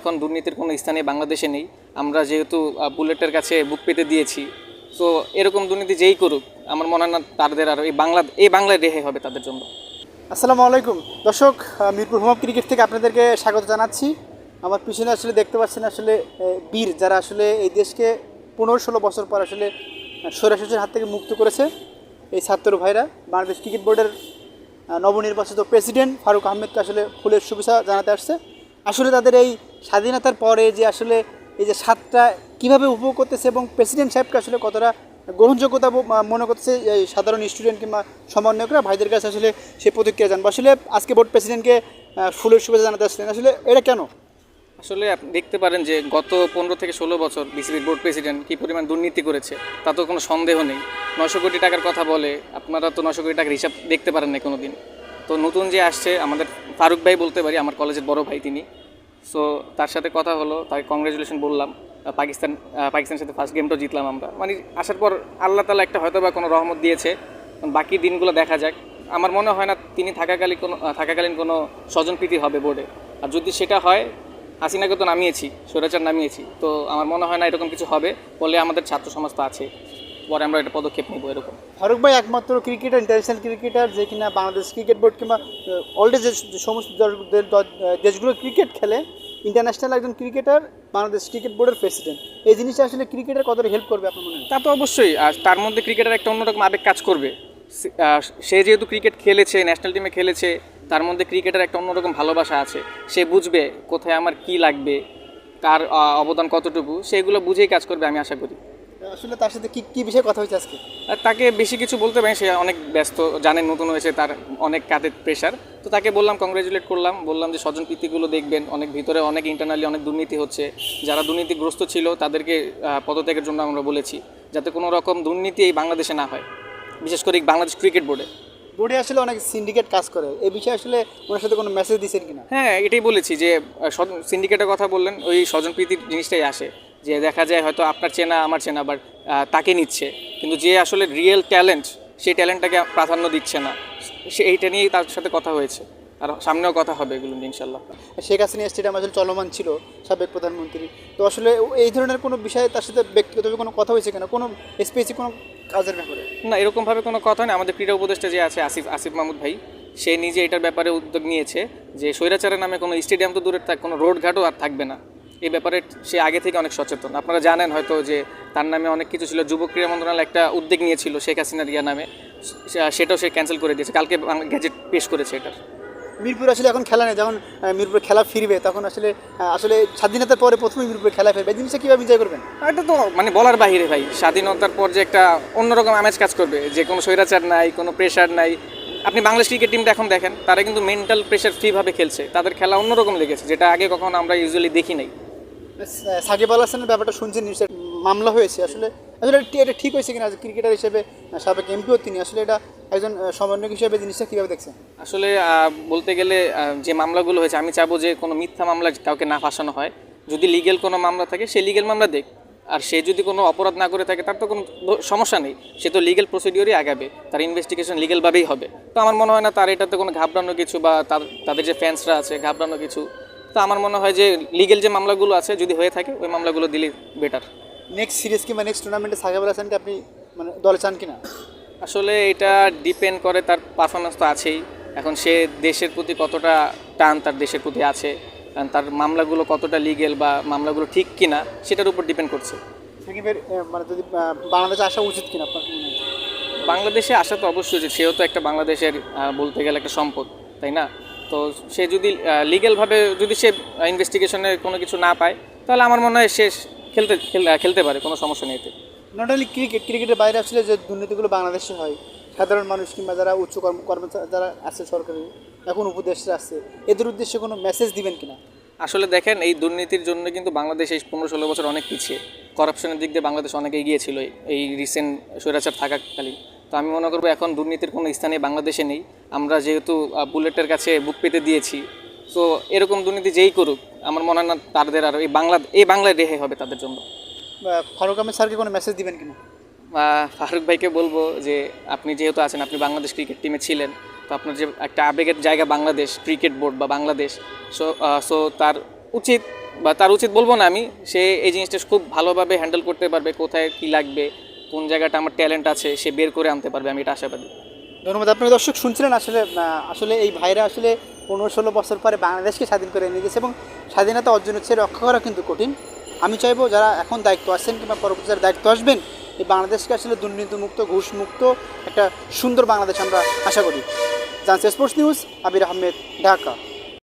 এখন দুর্নীতির কোনো স্থানে বাংলাদেশে নেই। আমরা যেহেতু বুলেটের কাছে বুক পেতে দিয়েছি, তো এরকম দুর্নীতি যেই করুক, আমার মনে হয় না তাদের আর এই বাংলা, এই বাংলায় রেহে হবে তাদের জন্য। আসসালামু আলাইকুম। দর্শক মিরপুর হোম ক্রিকেট থেকে আপনাদেরকে স্বাগত জানাচ্ছি। আমার পিছনে আসলে দেখতে পাচ্ছেন আসলে বীর যারা আসলে এই দেশকে পনেরো ষোলো বছর পর আসলে সৈরাশাসের হাত থেকে মুক্ত করেছে। এই ছাত্র ভাইরা, বাংলাদেশ ক্রিকেট বোর্ডের নবনির্বাচিত প্রেসিডেন্ট ফারুক আহমেদকে আসলে ফুলের শুভেচ্ছা জানাতে আসছে। আসলে তাদের এই স্বাধীনতার পরে যে আসলে এই যে সাতটা কীভাবে উপভোগ করতেছে এবং প্রেসিডেন্ট সাহেবকে আসলে কতটা গ্রহণযোগ্যতা মনে করতেছে, এই সাধারণ স্টুডেন্ট কিংবা সমন্বয়করা, ভাইদের কাছে আসলে সে প্রতিক্রিয়া জানব। আসলে আজকে বোর্ড প্রেসিডেন্টকে ফুলের শুভেচ্ছা জানাতে আসলেন। আসলে এটা কেন? আসলে আপনি দেখতে পারেন যে গত পনেরো থেকে ষোলো বছর বিসিবির বোর্ড প্রেসিডেন্ট কী পরিমাণ দুর্নীতি করেছে, তা তো কোনো সন্দেহ নেই। নশো কোটি টাকার কথা বলে, আপনারা তো নশো কোটি টাকার হিসাব দেখতে পারেন না কোনো দিন তো নতুন যে আসছে, আমাদের ফারুক ভাই বলতে পারি, আমার কলেজের বড় ভাই তিনি। সো তার সাথে কথা হলো, তাকে কংগ্রেচুলেশন বললাম পাকিস্তান পাকিস্তানের সাথে ফার্স্ট গেমটাও জিতলাম আমরা। মানে আসার পর আল্লাহ তালা একটা হয়তো বা কোনো রহমত দিয়েছে বাকি দিনগুলো দেখা যাক। আমার মনে হয় না তিনি থাকাকালীন কোনো থাকাকালীন কোনো স্বজনপ্রীতি হবে বোর্ডে আর যদি সেটা হয়, হাসিনাকে তো নামিয়েছি, স্বৈরাচার নামিয়েছি, তো আমার মনে হয় না এরকম কিছু হবে বলে আমাদের ছাত্র সমাজ তো আছে। পরে আমরা একটা পদক্ষেপ নেব এরকম। ফারুক ভাই একমাত্র ক্রিকেটার ইন্টারন্যাশনাল ক্রিকেটার যে কিনা বাংলাদেশ ক্রিকেট বোর্ড কিংবা অলরেডি যে সমস্ত দেশগুলো ক্রিকেট খেলে ইন্টারন্যাশনাল একজন ক্রিকেটার বাংলাদেশ ক্রিকেট বোর্ডের প্রেসিডেন্ট এই জিনিসটা আসলে ক্রিকেটার কতটা হেল্প করবে আপনার মনে হয়? তা তো অবশ্যই আর তার মধ্যে ক্রিকেটার একটা অন্যরকম আবেগ কাজ করবে। সে- যেহেতু ক্রিকেট খেলেছে ন্যাশনাল টিমে খেলেছে তার মধ্যে ক্রিকেটের একটা অন্যরকম ভালোবাসা আছে। সে বুঝবে কোথায় আমার কি লাগবে কার অবদান কতটুকু সেগুলো বুঝেই কাজ করবে আমি আশা করি। আসলে তার সাথে কি কি বিষয়ে কথা হয়েছে আজকে? তাকে বেশি কিছু বলতে পারি সে অনেক ব্যস্ত জানেন নতুন হয়েছে তার অনেক কাজের প্রেশার তো তাকে বললাম কংগ্রেচুলেট করলাম। বললাম যে স্বজন প্রীতিগুলো দেখবেন অনেক ভিতরে অনেক ইন্টারনালি অনেক দুর্নীতি হচ্ছে। যারা দুর্নীতিগ্রস্ত ছিল তাদেরকে পদত্যাগের জন্য আমরা বলেছি যাতে কোনো রকম দুর্নীতি এই বাংলাদেশে না হয়। বিশেষ করে বাংলাদেশ ক্রিকেট বোর্ডে বোর্ডে আসলে অনেক সিন্ডিকেট কাজ করে। এই বিষয়ে আসলে ওনার সাথে কোনো মেসেজ দিয়েছেন কিনা? হ্যাঁ এটাই বলেছি যে সিন্ডিকেটের কথা বললেন ওই স্বজন প্রীতির জিনিসটাই আসে। যে দেখা যায় হয়তো আপনার চেনা আমার চেনা বাট তাকে নিচ্ছে। কিন্তু যে আসলে রিয়েল ট্যালেন্ট সেই ট্যালেন্টটাকে প্রাধান্য দিচ্ছে না। সে এইটা নিয়েই তার সাথে কথা হয়েছে। আর সামনেও কথা হবে এগুলো ইনশাল্লাহ শেখ হাসিনা স্টেডিয়াম আসলে চলমান ছিল সাবেক প্রধানমন্ত্রী। তো আসলে এই ধরনের কোনো বিষয়ে তার সাথে ব্যক্তিগতভাবে কোনো কথা হয়েছে কিনা? কোনো স্পেসিফিক কোনো কাজের ব্যাপারে? না এরকমভাবে কোনো কথা নেই আমাদের ক্রীড়া উপদেষ্টা যে আছে আসিফ আসিফ মাহমুদ ভাই সে নিজে এটার ব্যাপারে উদ্যোগ নিয়েছে যে স্বৈরাচারের নামে কোনো স্টেডিয়াম তো দূরের থাক কোনো রোডঘাটও আর থাকবে না। এই ব্যাপারে সে আগে থেকে অনেক সচেতন। আপনারা জানেন হয়তো যে তার নামে অনেক কিছু ছিল। যুব ক্রীড়া মন্ত্রণালয় একটা উদ্যোগ নিয়েছিল শেখ হাসিনার ইয়া নামে। সেটাও সে ক্যান্সেল করে দিয়েছে। কালকে গ্যাজেট পেশ করেছে এটার। মিরপুর আসলে এখন খেলা নেই। যখন মিরপুর খেলা ফিরবে তখন আসলে আসলে স্বাধীনতার পরে প্রথমে মিরপুর খেলা ফিরবে। এই জিনিসটা কীভাবে এনজয় করবেন? এটা তো মানে বলার বাহিরে ভাই। স্বাধীনতার পর যে একটা অন্যরকম আমেজ কাজ করবে। যে কোনো স্বৈরাচার নাই কোনো প্রেশার নাই। আপনি বাংলাদেশ ক্রিকেট টিমটা এখন দেখেন তারা কিন্তু মেন্টাল প্রেশার ফ্রিভাবে খেলছে। তাদের খেলা অন্যরকম লেগেছে যেটা আগে কখনো আমরা ইউজুয়ালি দেখি নাই। সাকিব আল হাসানের ব্যাপারটা শুনছেন নিউজে মামলা হয়েছে। আসলে আসলে এটা- ঠিক হয়েছে কিনা? ক্রিকেটার হিসেবে সাবেক এমপিও তিনি, আসলে এটা একজন সমন্বয়ক হিসেবে জিনিসটা কীভাবে দেখছেন? আসলে বলতে গেলে যে মামলাগুলো হয়েছে, আমি চাবো যে কোনো মিথ্যা মামলা কাউকে না ফাঁসানো হয়। যদি লিগেল কোনো মামলা থাকে, সে লিগেল মামলা দেখ। আর সে যদি কোনো অপরাধ না করে থাকে, তার তো কোনো সমস্যা নেই। সে তো লিগেল প্রসিডিওরই আগাবে। তার ইনভেস্টিগেশন লিগেলভাবেই হবে। তো আমার মনে হয় না, তার এটাতে কোনো ঘাবড়ানো কিছু বা তার তাদের যে ফ্যান্সরা আছে, ঘাবড়ানো কিছু তো আমার মনে হয় যে লিগেল যে মামলাগুলো আছে যদি হয়ে থাকে ওই মামলাগুলো দিলেই বেটার নেক্সট সিরিজ কিংবা নেক্সট টুর্নামেন্টে সাকিব আল হাসানকে আপনি মানে দলে চান কিনা? আসলে এটা ডিপেন্ড করে তার পারফরমেন্স তো আছেই। এখন সে দেশের প্রতি কতটা টান তার দেশের প্রতি আছে কারণ তার মামলাগুলো কতটা লিগেল বা মামলাগুলো ঠিক কিনা সেটার উপর ডিপেন্ড করছে। সাকিবের মানে যদি বাংলাদেশে আসা উচিত কিনা আপনার হয়? বাংলাদেশে আসা তো অবশ্যই উচিত সেও তো একটা বাংলাদেশের বলতে গেলে একটা সম্পদ তাই না? তো সে যদি লিগেলভাবে যদি সে ইনভেস্টিগেশনে কোনো কিছু না পায় তাহলে আমার মনে হয় সে খেলতে খেলতে পারে কোনো সমস্যা নেই এতে। নট অনলি ক্রিকেট ক্রিকেটের বাইরে আসলে যে দুর্নীতিগুলো বাংলাদেশে হয় সাধারণ মানুষ কিংবা যারা উচ্চ কর্ম কর্মচারী যারা আছে সরকারি এখন উপদেশরা আছে এদের উদ্দেশ্যে কোনো মেসেজ দিবেন কিনা? আসলে দেখেন এই দুর্নীতির জন্য কিন্তু বাংলাদেশ এই পনেরো ষোলো বছর অনেক পিছিয়ে। করাপশনের দিক দিয়ে বাংলাদেশ অনেক এগিয়ে ছিল এই- এই রিসেন্ট স্বৈরাচার থাকাকালীন। তো আমি মনে করব এখন দুর্নীতির কোনো স্থানে বাংলাদেশে নেই। আমরা যেহেতু বুলেটের কাছে বুক পেতে দিয়েছি। তো এরকম দুর্নীতি যেই করুক আমার মনে হয় না তাদের আর এই বাংলা এই বাংলায় রেহে হবে তাদের জন্য। ফারুক আহমেদ স্যারকে কোনো মেসেজ দিবেন কিনা? ফারুক ভাইকে বলব যে আপনি যেহেতু আছেন আপনি বাংলাদেশ ক্রিকেট টিমে ছিলেন তো আপনার যে একটা আবেগের জায়গা বাংলাদেশ ক্রিকেট বোর্ড বা বাংলাদেশ সো সো তার উচিত বা তার উচিত বলব না আমি সে এই জিনিসটা খুব ভালোভাবে হ্যান্ডেল করতে পারবে কোথায় কি লাগবে কোন জায়গাটা আমার ট্যালেন্ট আছে, সে বের করে আনতে পারবে, আমি এটা আশাবাদী। ধন্যবাদ। আপনার দর্শক শুনছিলেন আসলে আসলে এই ভাইরা আসলে পনেরো ষোলো বছর পরে বাংলাদেশকে স্বাধীন করে এনে গেছে এবং স্বাধীনতা অর্জন হচ্ছে, রক্ষা করা কিন্তু কঠিন। আমি চাইব যারা এখন দায়িত্ব আসছেন কিংবা পরবর্তী যারা দায়িত্ব আসবেন, এই বাংলাদেশকে আসলে দুর্নীতিমুক্ত, ঘুষমুক্ত একটা সুন্দর বাংলাদেশ আমরা আশা করি। জানছি স্পোর্টস নিউজ, আবির আহমেদ, ঢাকা।